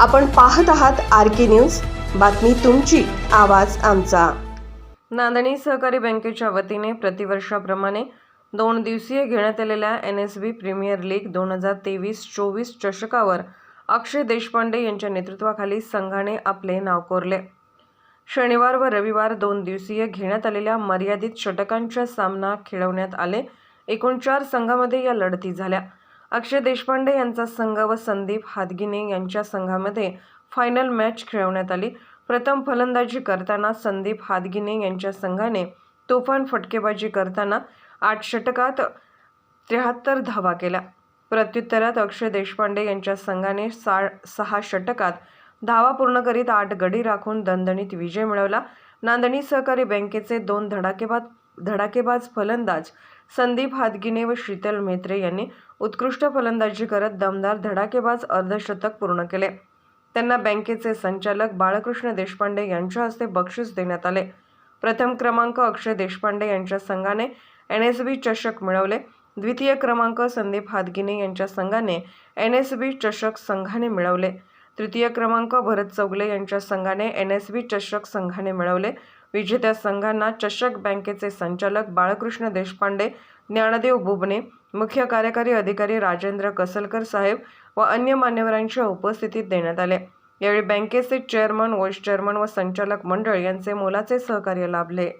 आपण पाहत आहात आर के न्यूज. बातमी तुमची आवाज आमचा. नांदणी सहकारी बँकेच्या वतीने प्रतिवर्षाप्रमाणे दोन दिवसीय घेण्यात आलेल्या N S B premier league दोन हजार तेवीस चोवीस चषकावर अक्षय देशपांडे यांच्या नेतृत्वाखाली संघाने आपले नाव कोरले. शनिवार व रविवार दोन दिवसीय घेण्यात आलेल्या मर्यादित षटकांच्या सामना खेळवण्यात आले. एकूण चार संघामध्ये या लढती झाल्या. अक्षय देशपांडे यांचा संघ व संदीप हादगिने यांच्या संघामध्ये फायनल मॅच खेळवण्यात आली. प्रथम फलंदाजी करताना संदीप हादगिने यांच्या संघाने तुफान फटकेबाजी करताना आठ षटकात त्र्याहत्तर धावा केल्या. प्रत्युत्तरात अक्षय देशपांडे यांच्या संघाने सा सहा षटकात धावा पूर्ण करीत आठ गडी राखून दणदणीत विजय मिळवला. नांदणी सहकारी बँकेचे दोन धडाकेबाज धडाकेबाज फलंदाज संदीप हादगिने व शीतल मेत्रे यांनी उत्कृष्ट फलंदाजी करत दमदार धडाकेबाज अर्धशतक पूर्ण केले. त्यांना बँकेचे संचालक बाळकृष्ण देशपांडे यांच्या हस्ते बक्षीस देण्यात आले. प्रथम क्रमांक अक्षय देशपांडे यांच्या संघाने एन एस बी चषक मिळवले. द्वितीय क्रमांक संदीप हादगिने यांच्या संघाने एन एस बी चषक संघाने मिळवले. तृतीय क्रमांक भरत चौगले यांच्या संघाने एन एस बी चषक संघाने मिळवले. विजेत्या संघांना चषक बँकेचे संचालक बाळकृष्ण देशपांडे ज्ञानदेव बुबने मुख्य कार्यकारी अधिकारी राजेंद्र कसलकर साहेब व अन्य मान्यवरांच्या उपस्थितीत देण्यात आले. यावेळी बँकेचे चेअरमन व्हाईस चेअरमन व संचालक मंडळ यांचे मोलाचे सहकार्य लाभले.